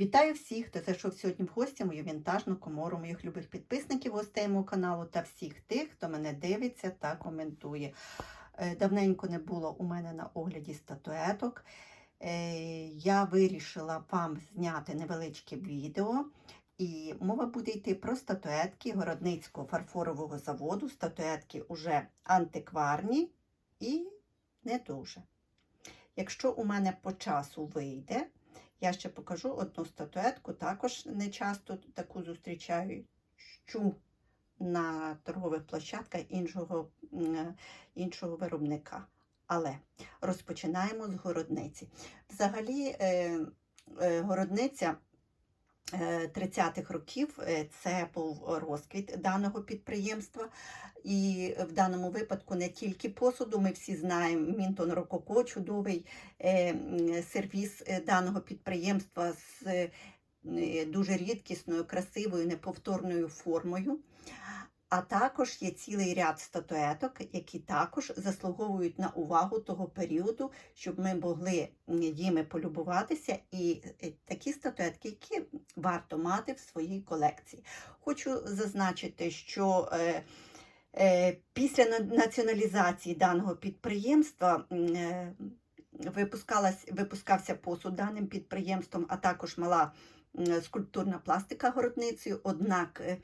Вітаю всіх, хто зайшов сьогодні в гості мою вінтажну комору, моїх любих підписників гостей мого каналу та всіх тих, хто мене дивиться та коментує. Е, Давненько не було у мене на огляді статуеток. Е, Я вирішила вам зняти невеличке відео. І мова буде йти про статуетки Городницького фарфорового заводу. Статуетки уже антикварні і не дуже. Якщо у мене по часу вийде, я ще покажу одну статуетку, також не часто таку зустрічаю щу на торгових площадках іншого, іншого виробника. Але розпочинаємо з городниці. Взагалі, е, е, городниця е, 30-х років е, це був розквіт даного підприємства. І в даному випадку не тільки посуду, ми всі знаємо Мінтон Рококо, чудовий е, сервіс е, даного підприємства з дуже рідкісною, красивою, неповторною формою. А також є цілий ряд статуеток, які також заслуговують на увагу того періоду, щоб ми могли їми полюбуватися, і е, такі статуетки, які варто мати в своїй колекції. Хочу зазначити, що е, е, після націоналізації даного підприємства випускалась, випускався посуд даним підприємством, а також мала скульптурна пластика городницею, однак е,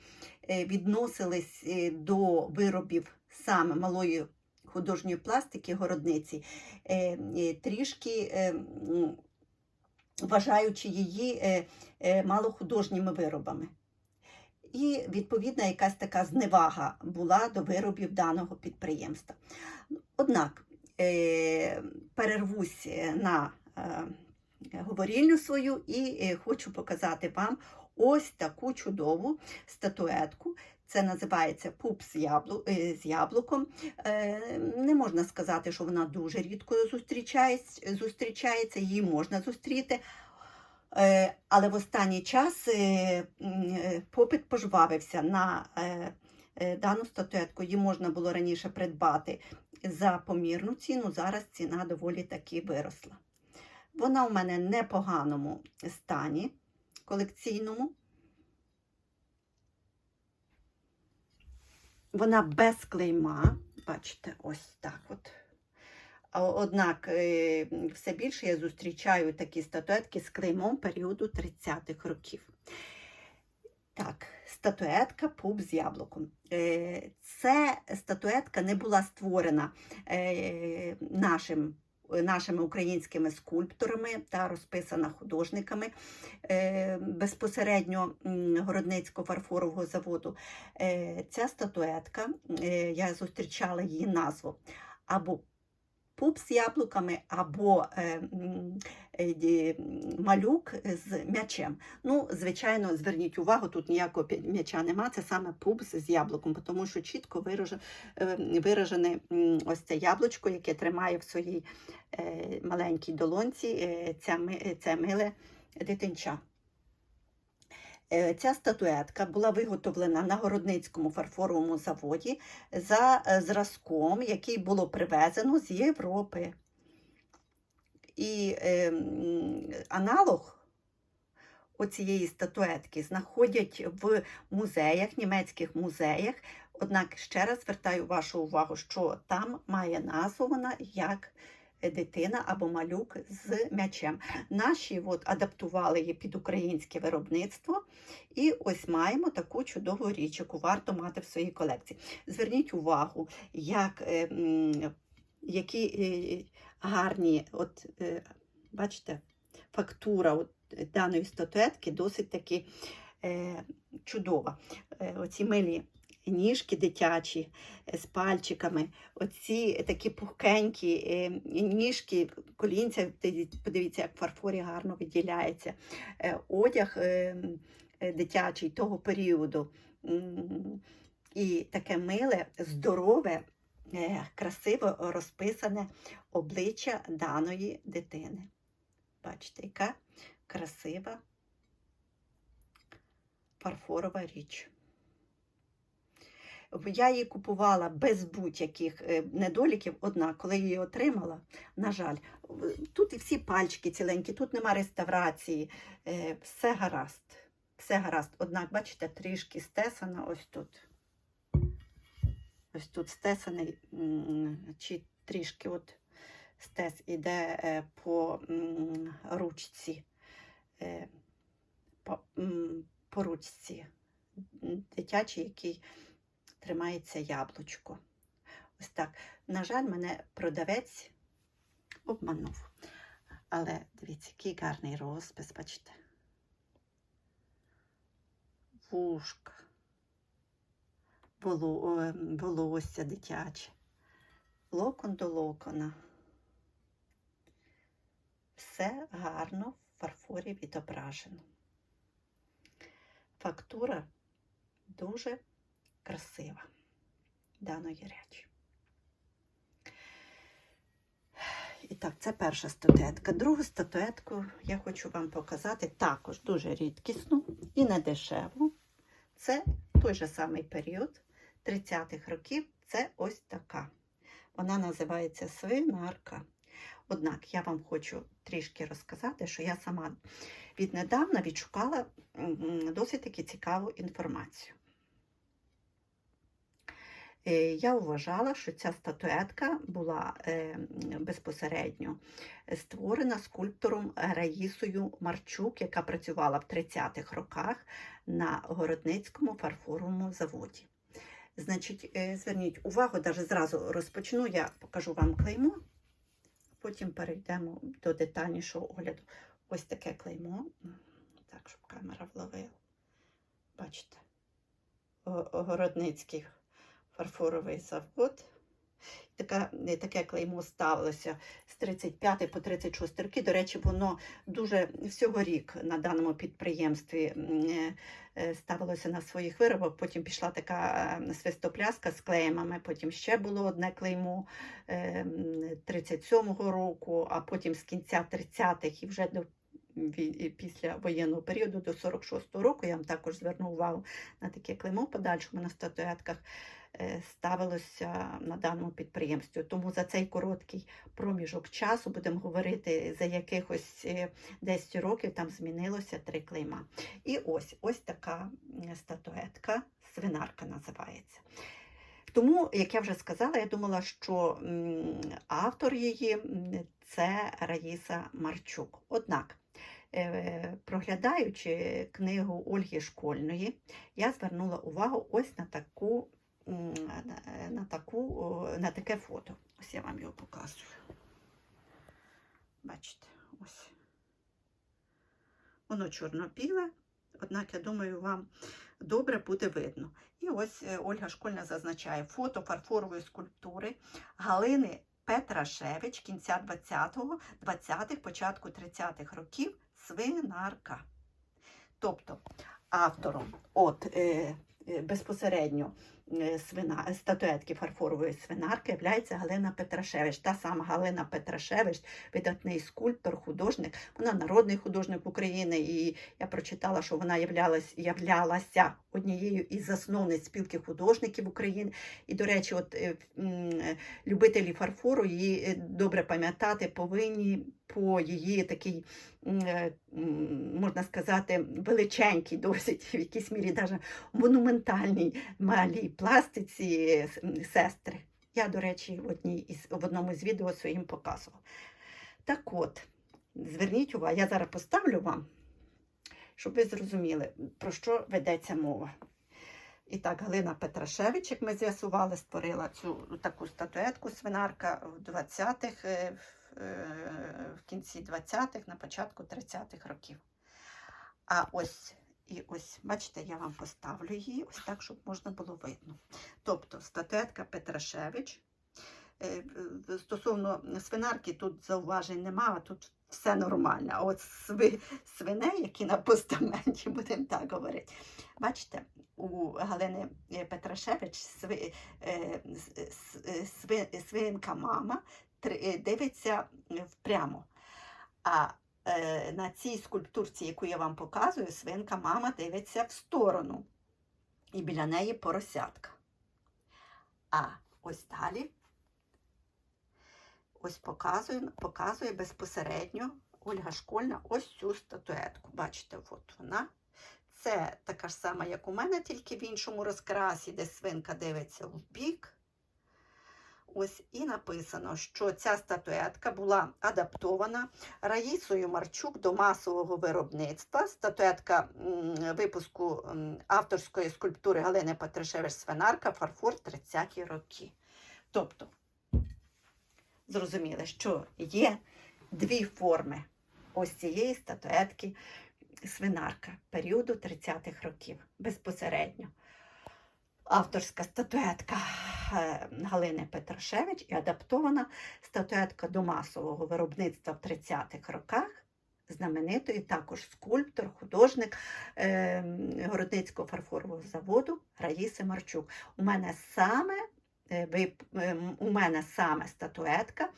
е, відносились е, до виробів саме малої художньої пластики городниці трішки вважаючи її малохудожніми виробами. І, відповідна, якась така зневага була до виробів даного підприємства. Однак перервусь на говорільню свою і е, хочу показати вам ось таку чудову статуетку. Це називається пуп з, яблу, е, з яблуком. Е, Не можна сказати, що вона дуже рідко зустрічається, її можна зустріти. Але в останній час попит пожвавився на дану статуетку. Її можна було раніше придбати за помірну ціну, зараз ціна доволі таки виросла. Вона у мене в непоганому стані колекційному. Вона без клейма, бачите, ось так от. Однак е, все більше я зустрічаю такі статуетки з клеймом періоду 30-х років. Так, статуетка пуп з яблуком. Е, Це статуетка не була створена е, нашим, нашими українськими скульпторами та розписана художниками е, безпосередньо м, Городницького фарфорового заводу. Е, Ця статуетка, е, я зустрічала її назву або пуп з яблуками, або е, е, малюк з м'ячем. Ну, звичайно, зверніть увагу, тут ніякого м'яча нема, це саме пуп з яблуком, тому що чітко виражене, виражене ось це яблучко, яке тримає в своїй е, маленькій долонці е, ця, е, це миле дитинча. Е, Ця статуетка була виготовлена на Городницькому фарфоровому заводі за е, зразком, який було привезено з Європи. І е, аналог оцієї статуетки знаходять в музеях, німецьких музеях. Однак ще раз звертаю вашу увагу, що там має назву вона як дитина або малюк з м'ячем. Наші от, адаптували її під українське виробництво. І ось маємо таку чудову річ, яку варто мати в своїй колекції. Зверніть увагу, як, е, які е, гарні, от, е, бачите, фактура от, даної статуетки досить таки чудова. Оці милі ніжки дитячі е, з пальчиками, оці такі пухкенькі е, ніжки, колінця, подивіться, як фарфорі гарно виділяється. Е, Одяг дитячий того періоду. І таке миле, здорове, красиво розписане обличчя даної дитини. Бачите, яка красива фарфорова річ. Я її купувала без будь-яких е, недоліків. Однак, коли її отримала, на жаль, тут і всі пальчики ціленькі, тут нема реставрації, е, все гаразд. Все гаразд. Однак, бачите, трішки стесана ось тут. Ось тут стесаний, чи трішки от стес іде е, по ручці. По, по ручці дитячий, який тримається яблучко. Ось так. На жаль, мене продавець обманув. Але дивіться, який гарний розпис, бачите. Вушка, воло, волосся дитяче, локон до локона. Все гарно в фарфорі відображено. Фактура дуже красива даної речі. І так, це перша статуетка. Другу статуетку я хочу вам показати також дуже рідкісну і не дешеву. Це той же самий період 30-х років. Це ось така. Вона називається свинарка. Однак я вам хочу трішки розказати, що я сама віднедавна відшукала досить таки цікаву інформацію. Е, Я вважала, що ця статуетка була е, безпосередньо створена скульптором Раїсою Марчук, яка працювала в 30-х роках на Городницькому фарфоровому заводі. Значить, е, зверніть увагу, навіть зразу розпочну, я покажу вам клеймо, потім перейдемо до детальнішого огляду. Ось таке клеймо. Так, щоб камера вловила. Бачите, Городницький фарфоровий завод. Така, таке клеймо ставилося з 35 по 36 роки. До речі, воно дуже всього рік на даному підприємстві е, е, ставилося на своїх виробах. Потім пішла така е, свистопляска з клеймами, потім ще було одне клеймо е, 37-го року, а потім з кінця 30-х і вже до після воєнного періоду до 46-го року я вам також зверну увагу на таке клеймо подальшому на статуетках ставилося на даному підприємстві. Тому за цей короткий проміжок часу, будемо говорити, за якихось е, 10 років там змінилося три клейма. І ось ось така статуетка, свинарка називається. Тому, як я вже сказала, я думала, що автор її це Раїса Марчук. Однак, е, проглядаючи книгу Ольги Школьної, я звернула увагу ось на таку, на- таку, на таке фото. Ось я вам його показую. Бачите, ось. Воно чорно-біле, однак, я думаю, вам добре буде видно. І ось е, Ольга Школьна зазначає фото фарфорової скульптури Галини Петрашевич кінця 20-го, 20-х, початку 30-х років свинарка. Тобто автором от, е, е, безпосередньо свина, статуетки фарфорової свинарки є Галина Петрашевич. Та сама Галина Петрашевич, видатний скульптор, художник, вона народний художник України. І я прочитала, що вона являлась, являлася однією із засновниць спілки художників України. І, до речі, от е, е, любителі фарфору її е, добре пам'ятати повинні по її такій, е, можна сказати, величенькій, досить в якійсь мірі навіть монументальній малій пластиці е, сестри. Я, до речі, в, одній із, в одному з відео своїм показувала. Так от, зверніть увагу, я зараз поставлю вам, щоб ви зрозуміли, про що ведеться мова. І так, Галина Петрашевич, як ми з'ясували, створила цю таку статуетку свинарка в 20-х, е, в, кінці 20-х, на початку 30-х років. А ось і ось, бачите, я вам поставлю її ось так, щоб можна було видно. Тобто статуетка Петрашевич. Е, Стосовно свинарки, тут зауважень немає, тут все нормально. А от сви, свиней, які на постаменті, будемо так говорити. Бачите, у Галини е, Петрашевич е, свинка мама дивиться впрямо. А е, на цій скульптурці, яку я вам показую, свинка мама дивиться в сторону. І біля неї поросятка. А ось далі. Ось показую, показує безпосередньо Ольга Школьна ось цю статуетку. Бачите, от вона. Це така ж сама, як у мене, тільки в іншому розкрасі, де свинка дивиться в бік. Ось і написано, що ця статуетка була адаптована Раїсою Марчук до масового виробництва. Статуетка випуску авторської скульптури Галини Патришевич Свинарка, фарфор 30-ті роки. Тобто, зрозуміли, що є дві форми ось цієї статуетки свинарка періоду 30-х років безпосередньо. Авторська статуетка Галини Петрашевич і адаптована статуетка до масового виробництва в 30-х роках. Знаменитої також скульптор, художник е, Городницького фарфорового заводу Раїси Марчук. У мене саме е, е, у мене саме статуетка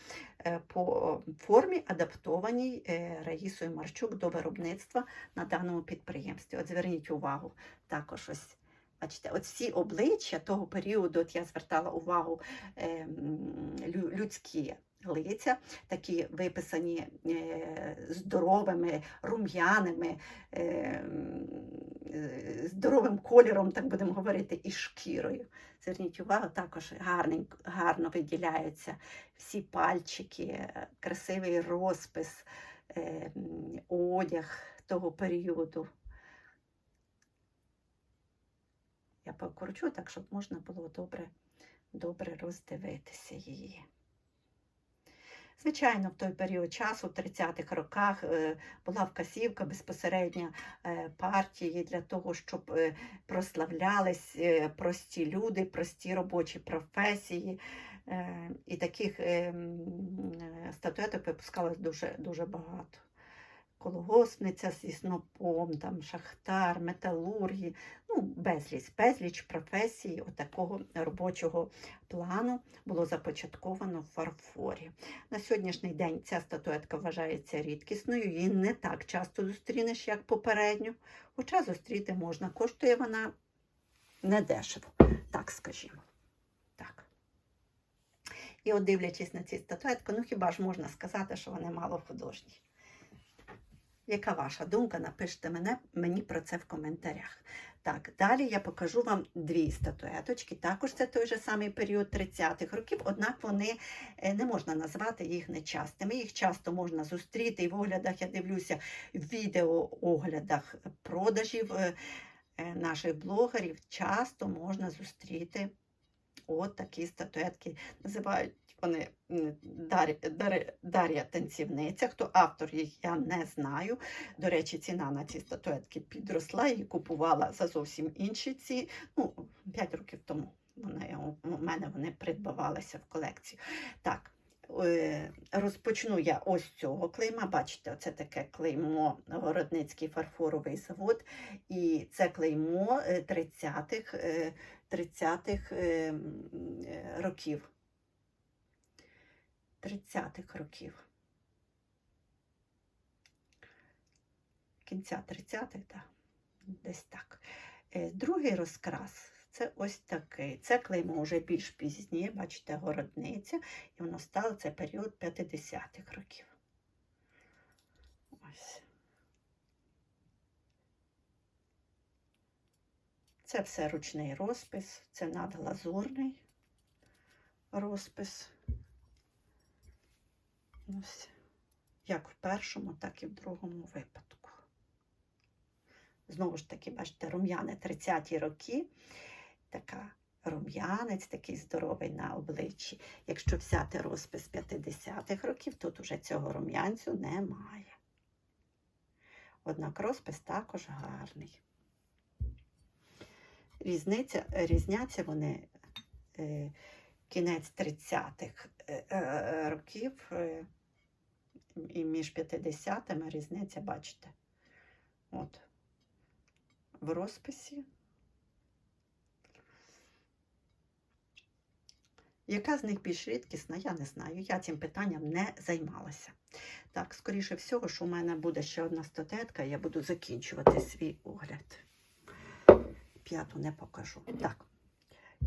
е, по формі адаптованій е, Раїсою Марчук до виробництва на даному підприємстві. От зверніть увагу, також ось. Бачите, от всі обличчя того періоду, от я звертала увагу е, людські лиця, такі виписані е, здоровими, рум'яними, е, е, здоровим кольором, так будемо говорити, і шкірою. Зверніть увагу, також гарненько, гарно виділяються всі пальчики, красивий розпис, е, одяг того періоду. Я покручу так, щоб можна було добре, добре роздивитися її. Звичайно, в той період часу, в 30-х роках, е, була вказівка безпосередньо е, партії для того, щоб е, прославлялись прості люди, прості робочі професії. І таких е, м, е, статуеток випускалось дуже, дуже багато. Колгоспниця зі снопом, там, шахтар, металурги, ну, безліч, безліч професій такого робочого плану було започатковано в фарфорі. На сьогоднішній день ця статуетка вважається рідкісною, її не так часто зустрінеш, як попередню, хоча зустріти можна. Коштує вона недешево, так скажімо. Так. І от дивлячись на ці статуетки, ну хіба ж можна сказати, що вони мало художні? Яка ваша думка? Напишіть мене, мені про це в коментарях. Так, далі я покажу вам дві статуеточки. Також це той же самий період 30-х років, однак вони е, не можна назвати їх нечастими. Їх часто можна зустріти і в оглядах, я дивлюся, в відеооглядах продажів е, е, наших блогерів часто можна зустріти от такі статуетки. Називають вони Дар'я, Дар'я, Дар'я танцівниця. Хто автор їх, я не знаю. До речі, ціна на ці статуетки підросла, її купувала за зовсім інші ці. Ну, 5 років тому вони, у мене вони придбавалися в колекцію. Так, е, розпочну я ось цього клейма. Bачите, оце таке клеймо Городницький фарфоровий завод. І це клеймо е, 30-х, е, 30-х е, м, е, років. 30-х років. Кінця 30-х, так, десь так. Е, Другий розкрас це ось такий. Це клеймо вже більш пізніше, бачите, городниця, і воно стало це період 50-х років. Ось. Це все ручний розпис, це надглазурний розпис. Ось. Як в першому, так і в другому випадку. Знову ж таки, бачите, рум'яне 30-ті роки. Така рум'янець такий здоровий на обличчі. Якщо взяти розпис 50-х років, тут уже цього рум'янцю немає. Однак розпис також гарний. Різниця, різняться вони е, кінець 30-х е, е, років і між 50-ми різниця, бачите. От. В розписі. Яка з них більш рідкісна, я не знаю. Я цим питанням не займалася. Так, скоріше всього, що у мене буде ще одна статетка, я буду закінчувати свій огляд. П'яту не покажу. Так.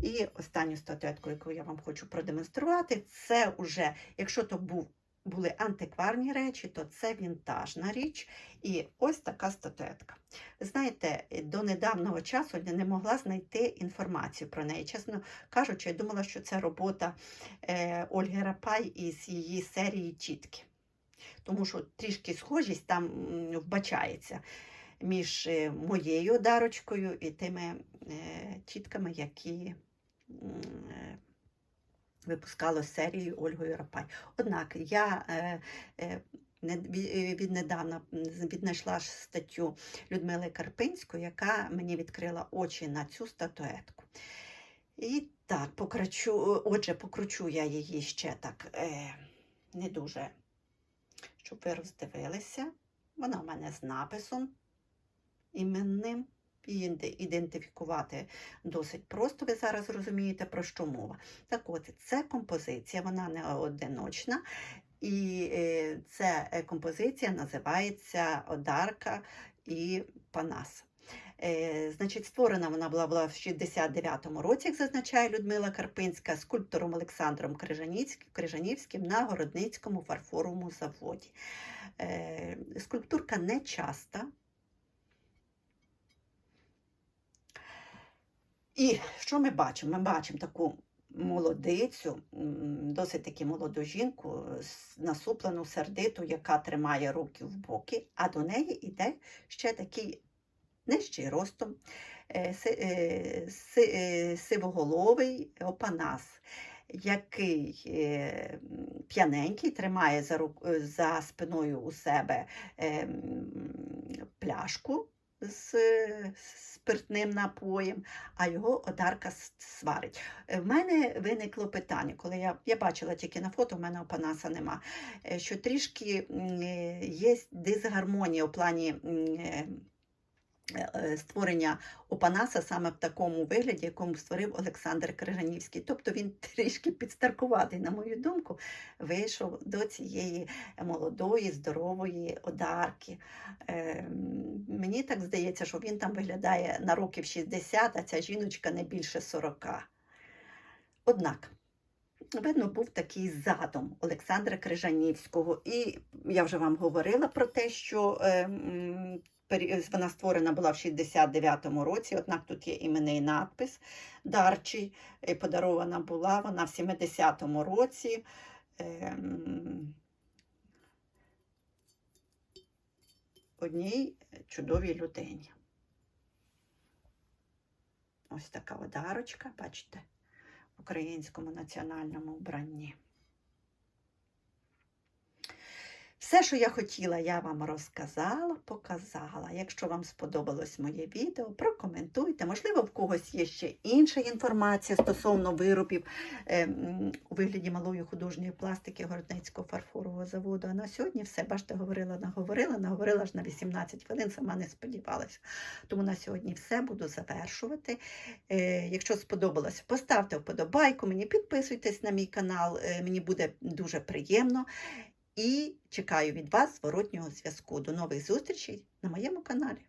І останню статуетку, яку я вам хочу продемонструвати, це вже, якщо то був, були антикварні речі, то це вінтажна річ. І ось така статуетка. Знаєте, до недавнього часу я не могла знайти інформацію про неї. Чесно кажучи, я думала, що це робота е, Ольги Рапай із її серії Чітки. Тому що трішки схожість там вбачається між е, моєю дарочкою і тими е, чітками, які випускала серію Ольгою Рапай. Однак я е, е, е, віднедавна віднайшла статтю Людмили Карпинської, яка мені відкрила очі на цю статуетку. І так, покручу, отже, покручу я її ще так не дуже, щоб ви роздивилися. Вона в мене з написом іменним. Ідентифікувати досить просто, ви зараз розумієте, про що мова. Так от, це композиція, вона не одиночна, і е, ця е, композиція називається Одарка і Панас. Е, Значить, створена вона була, в 69-му році, як зазначає Людмила Карпинська, скульптором Олександром Крижанівським на Городницькому фарфоровому заводі. Скульптурка не часта. І що ми бачимо? Ми бачимо таку молодицю, досить таки молоду жінку, с- насуплену, сердиту, яка тримає руки в боки, а до неї йде ще такий нижчий ростом, е, е, си- е, сивоголовий опанас, який е, п'яненький, тримає за, е, за спиною у себе е, пляшку з спиртним напоєм, а його одарка сварить. Е, В мене виникло питання, коли я, я бачила тільки на фото, в мене опанаса нема, е, що трішки е, є дисгармонія у плані створення Опанаса саме в такому вигляді, якому створив Олександр Крижанівський. Тобто він трішки підстаркуватий, на мою думку, вийшов до цієї молодої, здорової одарки. Е, Мені так здається, що він там виглядає на років 60, а ця жіночка не більше 40. Однак, видно, був такий задум Олександра Крижанівського. І я вже вам говорила про те, що е, м, пері- вона створена була в 69-му році, однак тут є іменний надпис Дарчий. е, Подарована була вона в 70-му році. е, Одній чудовій людині. Ось така одарочка, бачите, в українському національному вбранні. Все, що я хотіла, я вам розказала, показала. Якщо вам сподобалось моє відео, прокоментуйте. Можливо, в когось є ще інша інформація стосовно виробів е, у вигляді малої художньої пластики Городницького фарфорового заводу. А на сьогодні все, бачите, говорила, наговорила, наговорила ж на 18 хвилин, сама не сподівалася. Тому на сьогодні все буду завершувати. Е, якщо сподобалось, поставте вподобайку мені, підписуйтесь на мій канал, е, мені буде дуже приємно. І чекаю від вас зворотнього зв'язку. До нових зустрічей на моєму каналі.